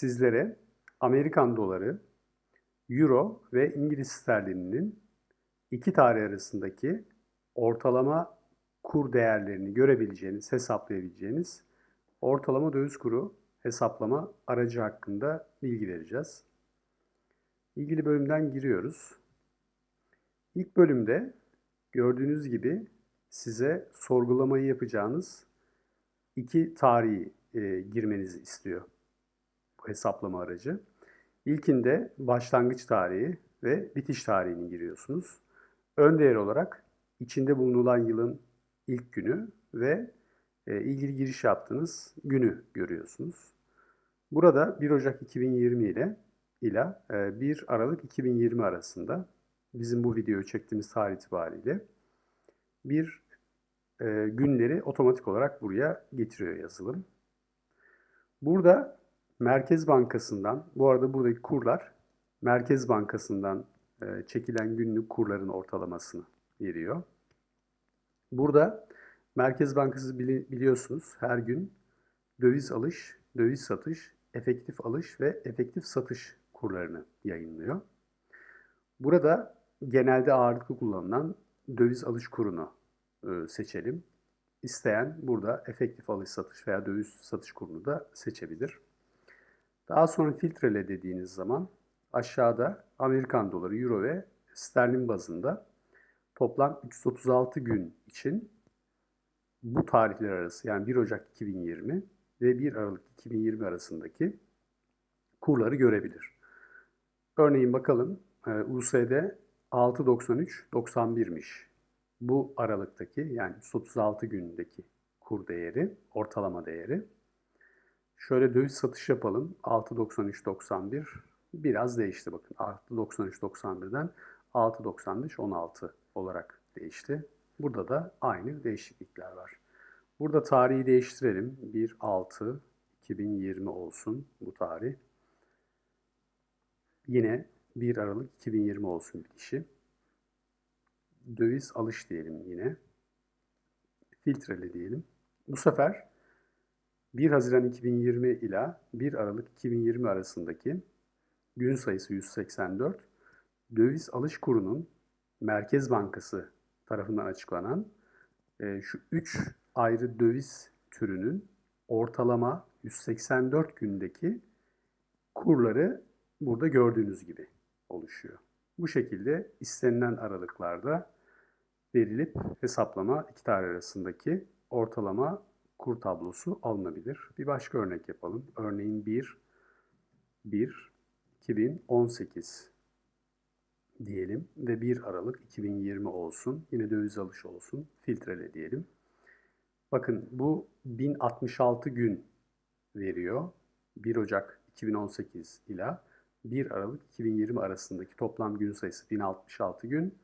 sizlere Amerikan doları, euro ve İngiliz sterlininin iki tarih arasındaki ortalama kur değerlerini görebileceğiniz, hesaplayabileceğiniz ortalama döviz kuru hesaplama aracı hakkında bilgi vereceğiz. İlgili bölümden giriyoruz. İlk bölümde gördüğünüz gibi size sorgulamayı yapacağınız iki tarihi e, girmenizi istiyor hesaplama aracı. İlkinde başlangıç tarihi ve bitiş tarihini giriyorsunuz. Ön değer olarak içinde bulunulan yılın ilk günü ve e, ilgili giriş yaptığınız günü görüyorsunuz. Burada 1 Ocak 2020 ile ila 1 Aralık 2020 arasında bizim bu videoyu çektiğimiz tarih itibariyle bir e, günleri otomatik olarak buraya getiriyor yazılım. Burada Merkez Bankası'ndan, bu arada buradaki kurlar Merkez Bankası'ndan e, çekilen günlük kurların ortalamasını veriyor. Burada Merkez Bankası bili, biliyorsunuz her gün döviz alış, döviz satış, efektif alış ve efektif satış kurlarını yayınlıyor. Burada genelde ağırlıklı kullanılan döviz alış kurunu e, seçelim. İsteyen burada efektif alış satış veya döviz satış kurunu da seçebilir. Daha sonra filtrele dediğiniz zaman aşağıda Amerikan doları, euro ve sterlin bazında toplam 336 gün için bu tarihler arası yani 1 Ocak 2020 ve 1 Aralık 2020 arasındaki kurları görebilir. Örneğin bakalım e, USD 6.93.91'miş. Bu aralıktaki yani 36 gündeki kur değeri, ortalama değeri. Şöyle döviz satış yapalım. 6.93.91 biraz değişti bakın. 6.93.91'den 6.95.16 olarak değişti. Burada da aynı değişiklikler var. Burada tarihi değiştirelim. 1.6.2020 olsun bu tarih. Yine 1 Aralık 2020 olsun bitişi. Döviz alış diyelim yine. Filtrele diyelim. Bu sefer 1 Haziran 2020 ila 1 Aralık 2020 arasındaki gün sayısı 184. Döviz alış kurunun Merkez Bankası tarafından açıklanan e, şu 3 ayrı döviz türünün ortalama 184 gündeki kurları burada gördüğünüz gibi oluşuyor. Bu şekilde istenilen aralıklarda verilip hesaplama iki tarih arasındaki ortalama kur tablosu alınabilir. Bir başka örnek yapalım. Örneğin 1 1 2018 diyelim ve 1 Aralık 2020 olsun. Yine döviz alış olsun. Filtrele diyelim. Bakın bu 1066 gün veriyor. 1 Ocak 2018 ile 1 Aralık 2020 arasındaki toplam gün sayısı 1066 gün.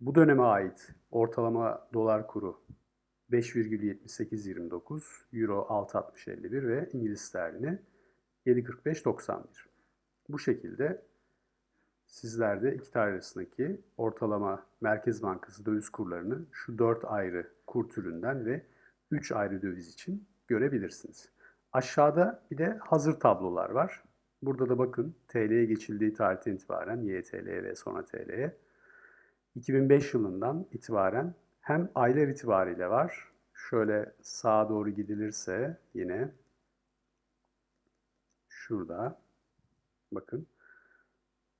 Bu döneme ait ortalama dolar kuru 5,7829, Euro 6,6051 ve İngiliz sterlini 7,4591. Bu şekilde sizler de iki tarih arasındaki ortalama Merkez Bankası döviz kurlarını şu 4 ayrı kur türünden ve 3 ayrı döviz için görebilirsiniz. Aşağıda bir de hazır tablolar var. Burada da bakın TL'ye geçildiği tarihten itibaren YTL'ye ve sonra TL'ye 2005 yılından itibaren hem aylar itibariyle var. Şöyle sağa doğru gidilirse yine şurada bakın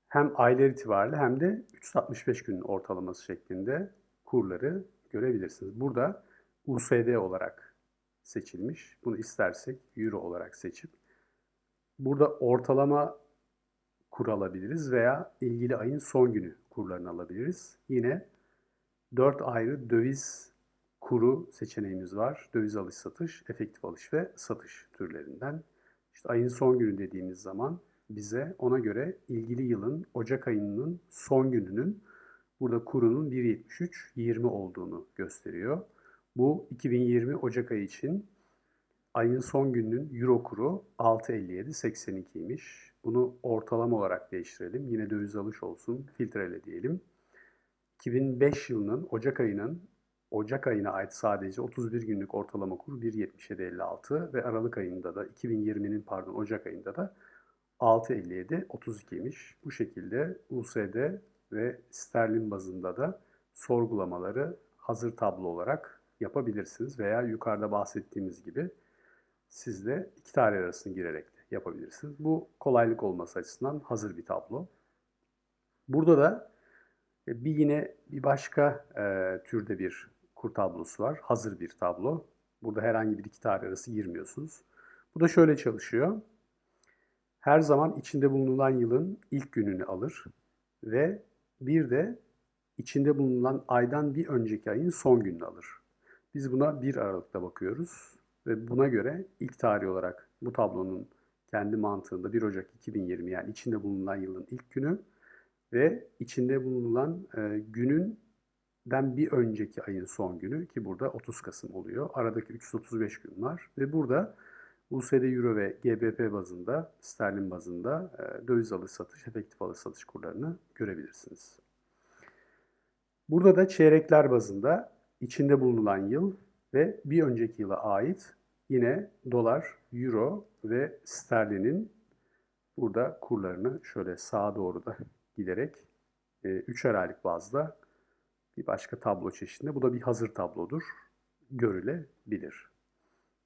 hem aylar itibariyle hem de 365 gün ortalaması şeklinde kurları görebilirsiniz. Burada USD olarak seçilmiş. Bunu istersek Euro olarak seçip burada ortalama kur alabiliriz veya ilgili ayın son günü kurlarını alabiliriz. Yine 4 ayrı döviz kuru seçeneğimiz var. Döviz alış satış, efektif alış ve satış türlerinden. İşte ayın son günü dediğimiz zaman bize ona göre ilgili yılın Ocak ayının son gününün burada kurunun 1.73.20 olduğunu gösteriyor. Bu 2020 Ocak ayı için ayın son gününün euro kuru 6.57.82'ymiş. Bunu ortalama olarak değiştirelim. Yine döviz alış olsun. Filtrele diyelim. 2005 yılının Ocak ayının Ocak ayına ait sadece 31 günlük ortalama kur 1.77.56 ve Aralık ayında da 2020'nin pardon Ocak ayında da 6.57.32'ymiş. Bu şekilde USD ve sterlin bazında da sorgulamaları hazır tablo olarak yapabilirsiniz veya yukarıda bahsettiğimiz gibi siz de iki tarih arasını girerek de yapabilirsiniz. Bu kolaylık olması açısından hazır bir tablo. Burada da bir yine bir başka e, türde bir kur tablosu var. Hazır bir tablo. Burada herhangi bir iki tarih arası girmiyorsunuz. Bu da şöyle çalışıyor. Her zaman içinde bulunulan yılın ilk gününü alır ve bir de içinde bulunan aydan bir önceki ayın son gününü alır. Biz buna 1 Aralık'ta bakıyoruz ve buna göre ilk tarih olarak bu tablonun kendi mantığında 1 Ocak 2020 yani içinde bulunan yılın ilk günü ve içinde bulunan e, gününden bir önceki ayın son günü ki burada 30 Kasım oluyor. Aradaki 335 gün var ve burada USD Euro ve GBP bazında, sterlin bazında e, döviz alış satış, efektif alış satış kurlarını görebilirsiniz. Burada da çeyrekler bazında içinde bulunan yıl ve bir önceki yıla ait yine dolar, euro ve sterlinin burada kurlarını şöyle sağa doğru da giderek e, üçer aylık bazda bir başka tablo çeşidinde. Bu da bir hazır tablodur. Görülebilir.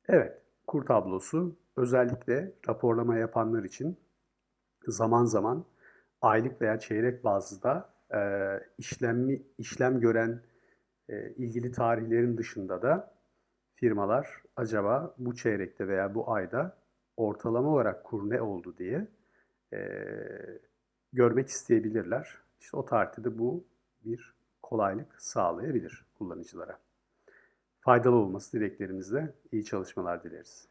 Evet, kur tablosu özellikle raporlama yapanlar için zaman zaman aylık veya çeyrek bazda e, işlemi, işlem gören e, ilgili tarihlerin dışında da firmalar acaba bu çeyrekte veya bu ayda ortalama olarak kur ne oldu diye e, görmek isteyebilirler. İşte o tarihte bu bir kolaylık sağlayabilir kullanıcılara. Faydalı olması dileklerimizle iyi çalışmalar dileriz.